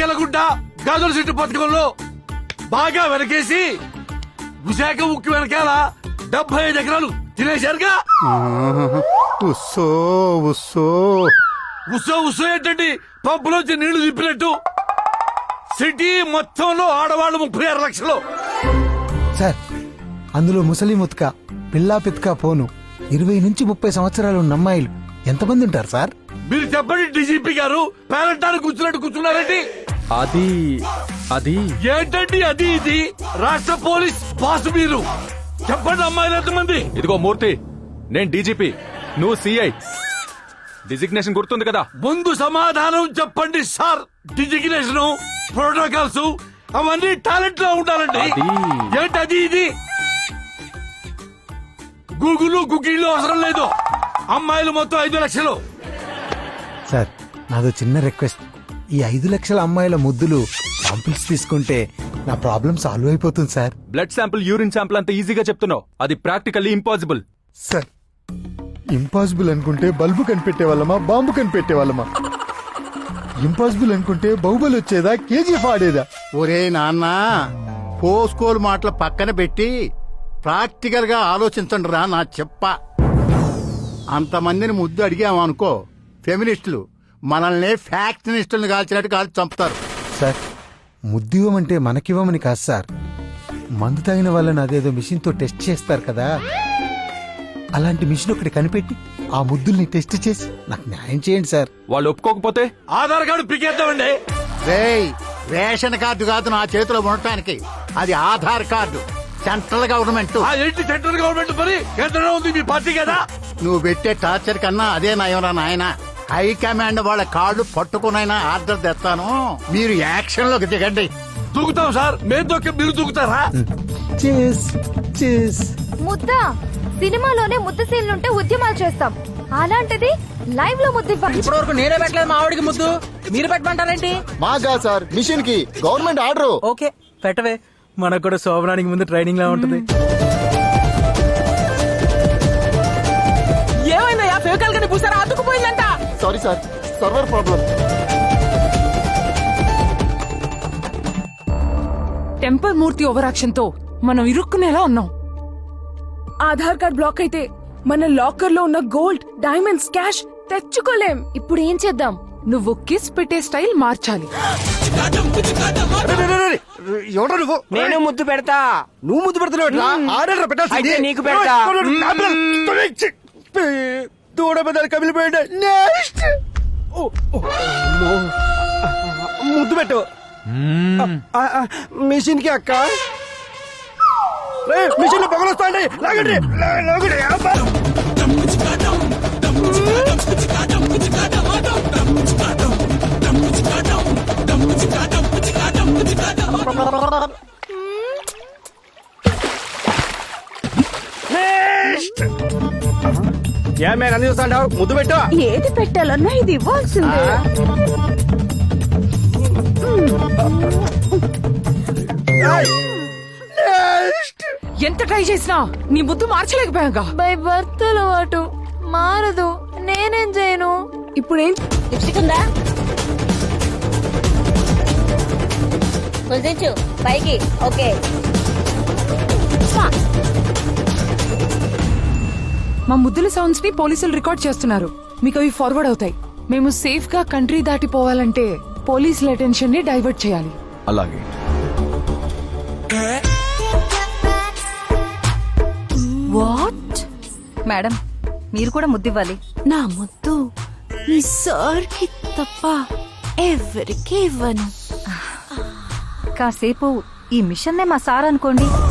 నిమ్మకెళ్ళగుడ్డ గాజుల చెట్టు పథకంలో బాగా వెనకేసి విశాఖ ఉక్కు వెనకాల డెబ్బై ఐదు ఎకరాలు తినేశారుగా. ఉస్సో ఉస్సో. ఉత్సవ ఉత్సవం ఏంటండి? పంపులోంచి నీళ్ళు తిప్పినట్టు సిటీ మొత్తంలో ఆడవాళ్ళు ముప్పై ఆరు లక్షలు. సార్ అందులో ముసలి ముత్క పిల్లా పిత్క పోను. ఇరవై నుంచి ముప్పై సంవత్సరాలు ఉన్న అమ్మాయిలు ఎంతమంది ఉంటారు సార్? మీరు చెప్పండి డీజీపీ గారు పేరంటానికి కూర్చున్నట్టు కూర్చున్నారండి అది అది. ఏంటండి అది ఇది? రాష్ట్ర పోలీస్ బాస్ మీరు. చెప్పండి అమ్మాయిలు ఎంతమంది? ఇదిగో మూర్తి నేను డీజీపీ నువ్వు సిఐ. డిజిగ్నేషన్ గుర్తుంది కదా? ముందు సమాధానం చెప్పండి సార్. డిజిగ్నేషన్ ప్రోటోకాల్స్ అవన్నీ టాలెంట్లో ఉండాలండి. అది- ఏంటి అది ఇది? గూగుల్ గుగ్గిళ్ళు అవసరం లేదు. అమ్మాయిలు మొత్తం ఐదు లక్షలు. సార్ నాదో చిన్న రిక్వెస్ట్. ఈ ఐదు లక్షల అమ్మాయిల ముద్దులు శాంపిల్స్ తీసుకుంటే నా ప్రాబ్లం సాల్వ్ అయిపోతుంది sir blood sample urine sample అంత ఈజీగా చెప్తున్నావు. అది ప్రాక్టికల్లీ ఇంపాసిబుల్ సార్ ఇంపాసిబుల్ అనుకుంటే బల్బు కనిపెట్టే వాళ్ళమా బాంబు కనిపెట్టే వాళ్ళమా ఇంపాసిబుల్ అనుకుంటే బాహుబలి వచ్చేదా కేజీఎఫ్ ఆడేదా? ఒరే నాన్న పోస్కోలు మాటలు పక్కన పెట్టి ప్రాక్టికల్గా ఆలోచించండి రా నా చెప్ప. అంతమందిని ముద్దు అడిగామనుకో ఫెమినిస్టులు మనల్ని ఫ్యాక్షనిస్టులను కాల్చినట్టు కాల్చి చంపుతారు. సార్ ముద్దు ఇవ్వమంటే మనకివ్వమని కాదు సార్. మందు తాగిన వాళ్ళని అదేదో మిషన్తో టెస్ట్ చేస్తారు కదా. అలాంటి మిషన్ ఒకటి కనిపెట్టి ఆ ముద్దుల్ని టెస్ట్ చేసి నాకు న్యాయం చేయండి సార్. వాళ్ళు ఒప్పుకోకపోతే? ఆధార్ కార్డు పికేద్దామండి రేయ్ రేషన్ కార్డు కాదు నా చేతిలో ఉండటానికి. అది ఆధార్ కార్డు. Central government. ఆ ఏంటి సెంట్రల్ గవర్నమెంట్ పని కేంద్రంలో ఉంది మీ పార్టీ కదా. నువ్వు పెట్టే టార్చర్ కన్నా అదే నయంరా నాయన. హైకమాండ్ వాళ్ళ కార్డు పట్టుకునైనా ఆర్డర్ తెస్తాను. మీరు యాక్షన్లోకి దిగండి. దూకుతాం సార్. మేము దొక్కి మీరు దూకుతారా చేస్ చేస్. ముద్ద సినిమాలోనే ముద్ద సీన్లుంటే ఉద్యమాలు చేస్తాం. అలాంటిది లైవ్లో ముద్ద. ఇప్పటి వరకు నేనే పెట్టలేదు మా ఆవిడికి ముద్దు. మీరు పెట్టమంటారేంటి? మాగా సార్ మిషన్కి గవర్నమెంట్ ఆర్డర్. ఓకే పెట్టవే. మనకు కూడా శోభనానికి ముందు ట్రైనింగ్ లా ఉంటుంది ఏమైందయ్యా? ఫేవకాల్ కని పూసారా? Sorry sir server problem. Temper Murthy ఓవరాక్షన్తో మనం ఇరుక్కునేలా ఉన్నాం. ఆధార్ కార్డ్ బ్లాక్ అయితే మన లాకర్లో ఉన్న గోల్డ్ డైమండ్స్ క్యాష్ తెచ్చుకోలేం. ఇప్పుడు ఏం చేద్దాం? నువ్వు కిస్ పెట్టే స్టైల్ మార్చాలి. ఎవడో నువ్వు? నేను ముద్దు పెడతా. నువ్వు ముద్దు పెడుతున్నావు ఆర్డర్ పెట్టాల్సింది. అయితే నీకు పెడతా. దూడ పెద్దలు కమిలిపోయాడు. నెక్స్ట్ ముద్దు పెట్టు. మిషన్కి అక్క. మిషన్లో పొగలు వస్తాయండి లాగండి. లాగండి. అబ్బా. అన్ని ముద్దు పెట్టు. ఏది పెట్టాలన్నా ఇది ఇవ్వాల్సిందే. ఎంత ట్రై చేసినా నీ ముద్దు మార్చలేకపోయాగా. బై బర్త్ అలవాటు. మారదు. నేనేం చేయను? ఇప్పుడేం? లిప్స్టిక్ ఉందా? కుదించు పైకి. ఓకే. మా ముద్దుల సౌండ్స్ని పోలీసులు రికార్డ్ చేస్తున్నారు. మీకు అవి ఫార్వర్డ్ అవుతాయి. మేము సేఫ్గా కంట్రీ దాటిపోవాలంటే పోలీసుల అటెన్షన్ని డైవర్ట్ చేయాలి. అలాగే. వాట్ మేడం మీరు కూడా ముద్దివ్వాలి నా ముద్దు ఈ సార్కి తప్ప ఎవరికి ఇవ్వను. కాసేపు ఈ మిషన్నే మా సార్ అనుకోండి.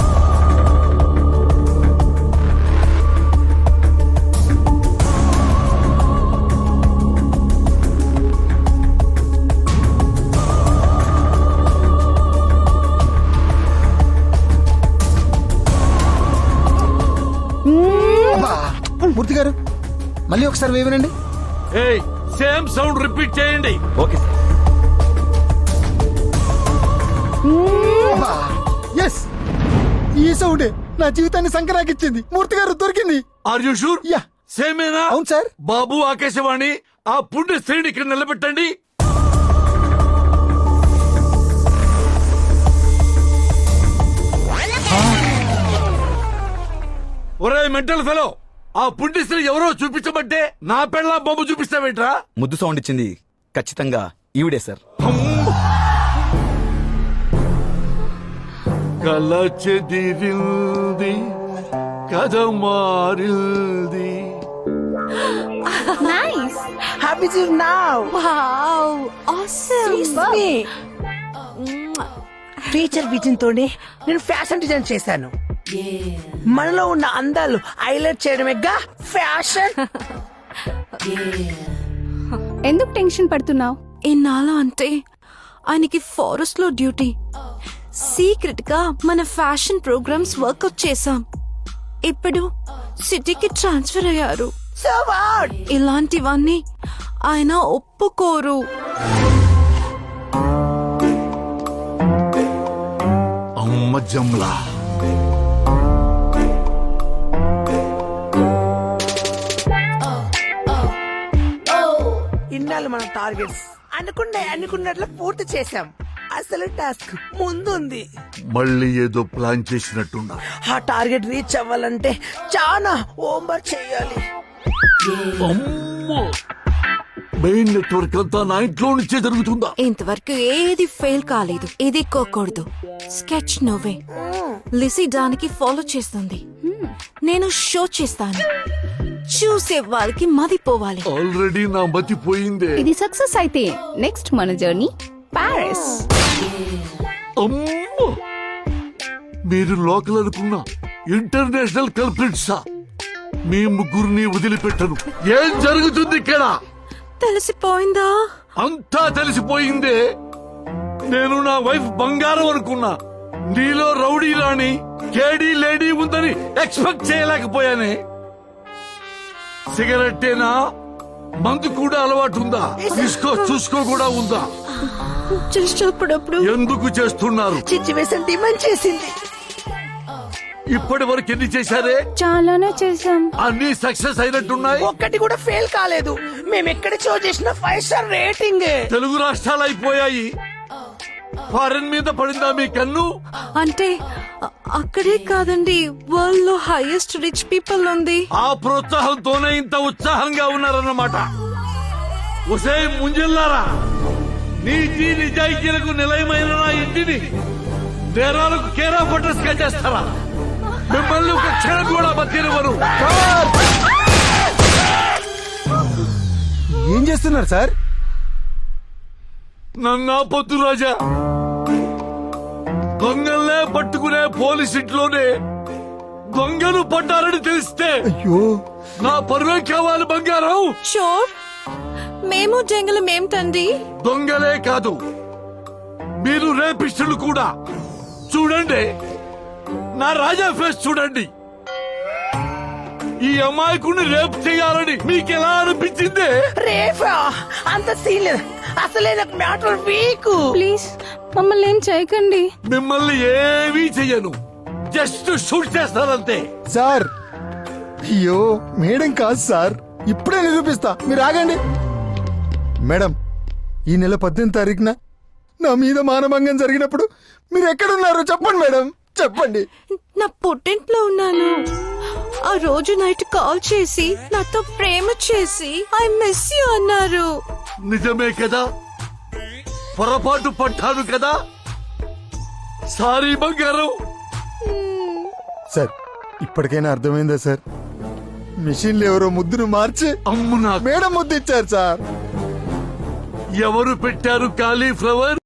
మళ్ళీ ఒకసారి వేవనండి సేమ్ సౌండ్ రిపీట్ చేయండి. Okay sir. ఎస్ ఈ సౌండ్ నా జీవితాన్ని సంక్రాకిచ్చింది. మూర్తి గారు దొరికింది. ఆర్ యు షూర్ యా సేమేనా అవును సార్. బాబు ఆకాశవాణి ఆ పుణ్య స్త్రీని ఇక్కడ నిలబెట్టండి. ఒరే మెంటల్ ఫెలో ఆ పుండిస్త్రీ ఎవరో చూపించబట్టే నా పెళ్ళ బొమ్మ చూపిస్తావేంట్రా? ముద్దు సౌండ్ ఇచ్చింది ఖచ్చితంగా ఈవిడే సార్. కల చెదిరింది కథ మారింది happy to now wow awesome teacher vision తోనే నేను ఫ్యాషన్ డిజైన్ చేశాను. మనలో ఉన్న అందాలు హైలైట్ చేయడమేగా ఫ్యాషన్. ఎందుకు టెన్షన్ పడుతున్నావు? ఎన్నాళ్ళ అంటే ఆయనకి ఫారెస్ట్లో డ్యూటీ. సీక్రెట్గా మన ఫ్యాషన్ ప్రోగ్రామ్స్ వర్కౌట్ చేశాం. ఇప్పుడు సిటీకి ట్రాన్స్ఫర్ అయ్యారు. ఇలాంటివన్నీ ఆయన ఒప్పుకోరు. అమ్మ జమ్లా. ఇన్నాళ్ళు మన టార్గెట్స్. అనుకున్న అనుకున్నట్లు పూర్తి చేశాం. అసలు టాస్క్ ముందుంది. మళ్ళీ ఏదో ప్లాన్ చేసినట్టున్నా ఆ టార్గెట్ రీచ్ అవ్వాలంటే చాలా హోంవర్క్ చేయాలి. అమ్మో! మెయిన్ నెట్వర్క్ అంతా నా ఇంట్లో నుంచే జరుగుతుందా? ఇంతవరకు ఏది ఫెయిల్ కాలేదు. ఇది కోకూడదు. స్కెచ్ నువ్వే. లిసీ దానికి ఫాలో చేస్తుంది. నేను షో చేస్తాను. చూసే వాళ్ళకి మదిపోవాలి ఆల్రెడీ నా మతి పోయిందే. ఇది సక్సెస్ అయితే నెక్స్ట్ మన జర్నీ ప్యారిస్. అమ్మో! మీరు లోకల్ అనుకున్న ఇంటర్నేషనల్ కల్ప్రిట్సా. మీ ముగ్గురిని వదిలిపెట్టను. ఏం జరుగుతుంది ఇక్కడ? తెలిసిపోయిందా? అంతా తెలిసిపోయిందే. నేను నా వైఫ్ బంగారం అనుకున్నా. నీలో రౌడీ రాణి కేడీ లేడీ ఉందని ఎక్స్పెక్ట్ చేయలేకపోయానే. సిగరెట్టేనా? మందు కూడా అలవాటు ఉందా తీసుకో చూసుకో కూడా ఉందా? జస్ట్ అప్పుడప్పుడు ఎందుకు చేస్తున్నారు? సిచ్యువేషన్ డిమాండ్ చేసింది. ఇప్పటి వరకు ఎన్ని చేశారే? చాలానే చేశాం. అన్ని సక్సెస్ అయినట్టున్నాయి? ఒక్కటి కూడా ఫెయిల్ కాలేదు. మేము ఎక్కడ షో చేసిన ఫైవ్ స్టార్ రేటింగ్. తెలుగు రాష్ట్రాలు అయిపోయాయి. ఫారెన్ మీద పడిందా మీ కన్ను? అంటే అక్కడే కాదండి వరల్డ్లో హైయెస్ట్ రిచ్ పీపుల్ ఉంది. ఆ ప్రోత్సాహంతోనే ఇంత ఉత్సాహంగా ఉన్నారన్నమాట. ఒసే ముంజిల్లారా నీతి నిజాయితీలకు నిలయమైన నా ఇంటిని నేరాలకు కేరా ఫోటోస్గా చేస్తారా? మిమ్మల్ని ఒక క్షణం కూడా బతినివ్వరు ఏం చేస్తున్నారు సార్? నన్నా పొద్దు రాజా. దొంగల్నే పట్టుకునే పోలీస్ ఇంట్లోనే దొంగలు పడ్డారని తెలిస్తే అయ్యో. నా పరువే కావాలి బంగారం. షోర్ మేము జంగలం ఏమిటండి దొంగలే కాదు మీరు రేపిస్టులు కూడా. చూడండి నా రాజా ఫేస్ చూడండి. ఈ అమాయకుడిని రేపు చేయాలని మీకు ఎలా అనిపించింది? రేఫా అంత సీన్ లేదు. అసలే నాకు మ్యాటర్ వీక్. ప్లీజ్ మమ్మల్ని ఏం చేయకండి. మిమ్మల్ని ఏమీ చెయ్యను. జస్ట్ షూట్ చేస్తానంతే. సార్ అయ్యో మేడం కాదు సార్. ఇప్పుడే నిరూపిస్తా మీరు ఆగండి. మేడం ఈ నెల పద్దెనిమిది తారీఖున నా మీద మానభంగం జరిగినప్పుడు మీరు ఎక్కడున్నారో? చెప్పండి మేడం. చెప్పండి. నా పుట్టింట్లో ఉన్నాను. ఆ రోజు నైట్ కాల్ చేసి నాతో ప్రేమ చేసి ఐ మిస్ యూ అన్నారు. నిజమే కదా? పొరపాటు పడ్డాను కదా? సారీ బంగారం. సార్ ఇప్పటికైనా అర్థమైందా సార్? మిషన్లు ఎవరో ముద్దును మార్చి అమ్ము నాకు. మేడం ముద్దు ఇచ్చారు సార్. ఎవరు పెట్టారు కాలీఫ్లవర్?